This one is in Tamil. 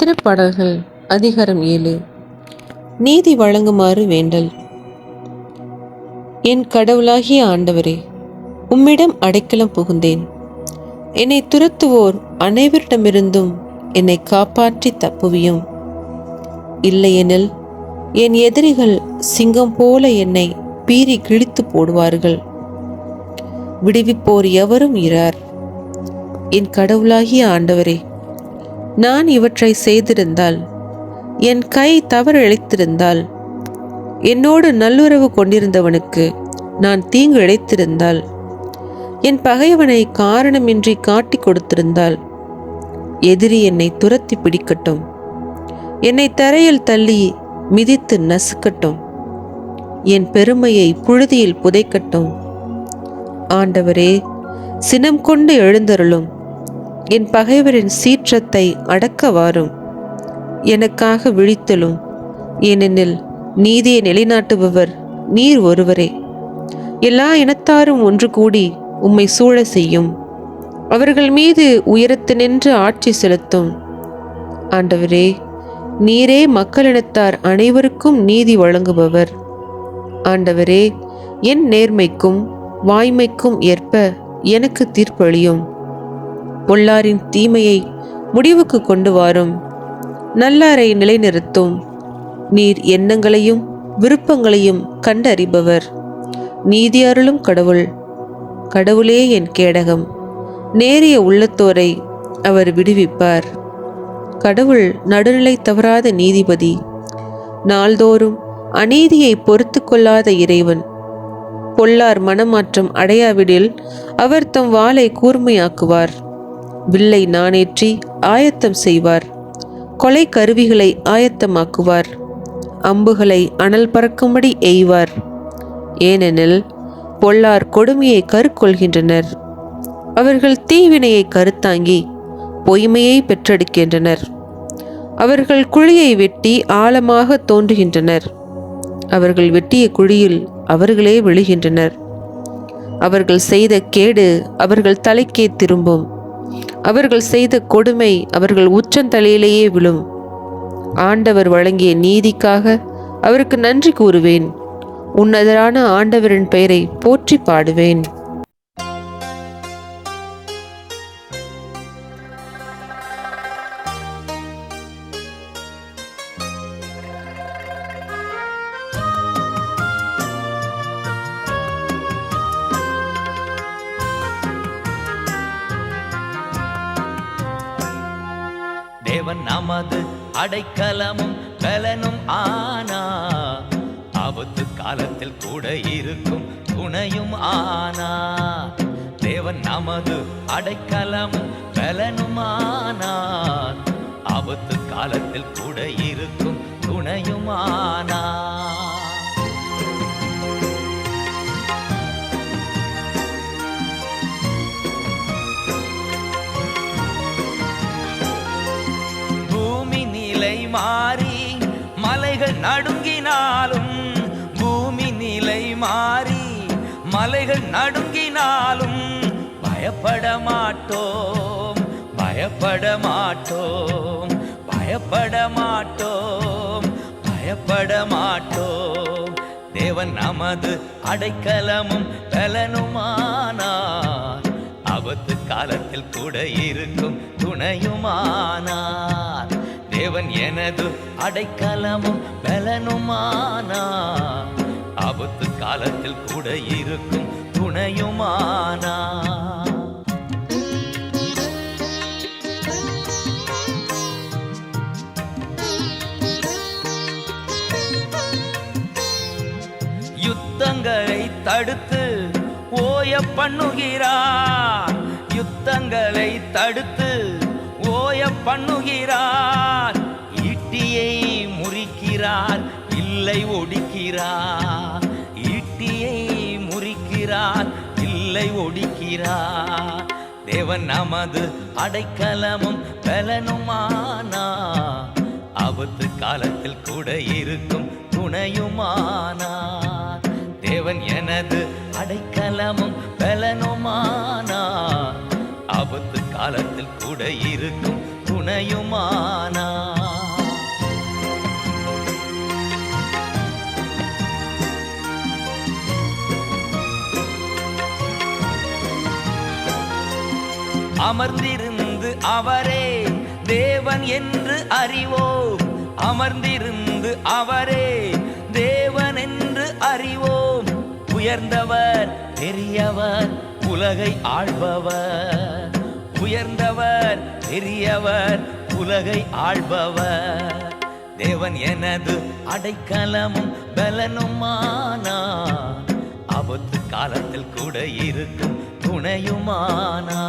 திருப்பாடல்கள் அதிகாரம் ஏழு. நீதி வழங்குமாறு வேண்டல். என் கடவுளாகிய ஆண்டவரே உம்மிடம் அடைக்கலம் புகுந்தேன். என்னை துரத்துவோர் அனைவரிடமிருந்தும் என்னை காப்பாற்றி தப்புவியும். இல்லையெனில் என் எதிரிகள் சிங்கம் போல என்னை பீறி கிழித்து போடுவார்கள். விடுவிப்போர் எவரும் இரார். என் கடவுளாகிய ஆண்டவரே நான் இவற்றை செய்திருந்தால் என் கை தவறிழைத்திருந்தால் என்னோடு நல்லுறவு கொண்டிருந்தவனுக்கு நான் தீங்கு இழைத்திருந்தால் என் பகைவனை காரணமின்றி காட்டிக் கொடுத்திருந்தால் எதிரி என்னை துரத்தி பிடிக்கட்டும். என்னை தரையில் தள்ளி மிதித்து நசுக்கட்டும். என் பெருமையை புழுதியில் புதைக்கட்டும். ஆண்டவரே சினம் கொண்டு எழுந்தருளும். என் பகைவரின் சீற்றத்தை அடக்கவாரும். எனக்காக விழித்தலும் ஏனெனில் நீதியை நிலைநாட்டுபவர் நீர் ஒருவரே. எல்லா இனத்தாரும் ஒன்று கூடி உம்மை சூழ செய்யும். அவர்கள் மீது உயரத்து நின்று ஆட்சி செலுத்தும். ஆண்டவரே நீரே மக்களினத்தார் அனைவருக்கும் நீதி வழங்குபவர். ஆண்டவரே என் நேர்மைக்கும் வாய்மைக்கும் ஏற்ப எனக்கு தீர்ப்பளியும். பொல்லாரின் தீமையை முடிவுக்கு கொண்டு வாரும். நல்லாரை நிலைநிறுத்தும். நீர் எண்ணங்களையும் விருப்பங்களையும் கண்டறிபவர். நீதி அருளும் கடவுள். கடவுளே என் கேடகம். நேரிய உள்ளத்தோரை அவர் விடுவிப்பார். கடவுள் நடுநிலை தவறாத நீதிபதி. நாள்தோறும் அநீதியை பொறுத்து கொள்ளாத இறைவன். பொல்லார் மனமாற்றம் அடையாவிடில் அவர் தம் வாளை கூர்மையாக்குவார். வில்லை நாணேற்றி ஆயத்தம் செய்வார். கொலை கருவிகளை ஆயத்தமாக்குவார். அம்புகளை அனல் பறக்கும்படி எய்வார். ஏனெனில் பொல்லார் கொடுமையை கருக்கொள்கின்றனர். அவர்கள் தீவினையை கருத்தாங்கி பொய்மையை பெற்றெடுக்கின்றனர். அவர்கள் குழியை வெட்டி ஆழமாக தோன்றுகின்றனர். அவர்கள் வெட்டிய குழியில் அவர்களே விழுகின்றனர். அவர்கள் செய்த கேடு அவர்கள் தலைக்கே திரும்பும். அவர்கள் செய்த கொடுமை அவர்கள் உச்சந்தலையிலேயே விழும். ஆண்டவர் வழங்கிய நீதிக்காக அவருக்கு நன்றி கூறுவேன். உன்னதரான ஆண்டவரின் பெயரை போற்றி பாடுவேன். தேவன் நமது அடைக்கலமும் பலனும் ஆனா. ஆபத்து காலத்தில் கூட இருக்கும் துணையும் ஆனா. தேவன் நமது அடைக்கலமும் பலனும் ஆனா. ஆபத்து காலத்தில் கூட இருக்கும் துணையும் ஆனா. மாறி மலைகள் நடுங்கினாலும் பூமி நிலை மாறி மலைகள் நடுங்கினாலும் பயப்பட மாட்டோம் பயப்பட மாட்டோம் பயப்பட மாட்டோம் பயப்பட மாட்டோம். தேவன் நமது அடைக்கலமும் பலனுமானார். ஆபத்து காலத்தில் கூட இருக்கும் துணையுமானார். தேவன் எனது அடைக்கலமும் பலனுமானா. ஆபத்து காலத்தில் கூட இருக்கும் துணையுமானா. யுத்தங்களை தடுத்து ஓய பண்ணுகிறார். யுத்தங்களை தடுத்து ஓய பண்ணுகிறார். ஈட்டியை முறிக்கிறார் இல்லை ஒடிக்கிறார். ஈட்டியை முறிக்கிறார் இல்லை ஒடிக்கிறார். தேவன் நமது அடைக்கலமும் பலனுமானா. ஆபத்து காலத்தில் கூட இருக்கும் துணையுமானார் தேவன் எனது அடைக்கலமும் பலனுமானா. ஆபத்து காலத்தில் கூட இருக்கும் துணையுமானா அமர்ந்திருந்து அவரே தேவன் என்று அறிவோம். அமர்ந்திருந்து அவரே தேவன் என்று அறிவோம். உயர்ந்தவர் பெரியவர் உலகை ஆள்பவர். உயர்ந்தவர் பெரியவர் உலகை ஆள்பவர். தேவன் எனது அடைக்கலமும் பலனுமானா. ஆபத்து காலத்தில் கூட இருக்கும் துணையுமானா.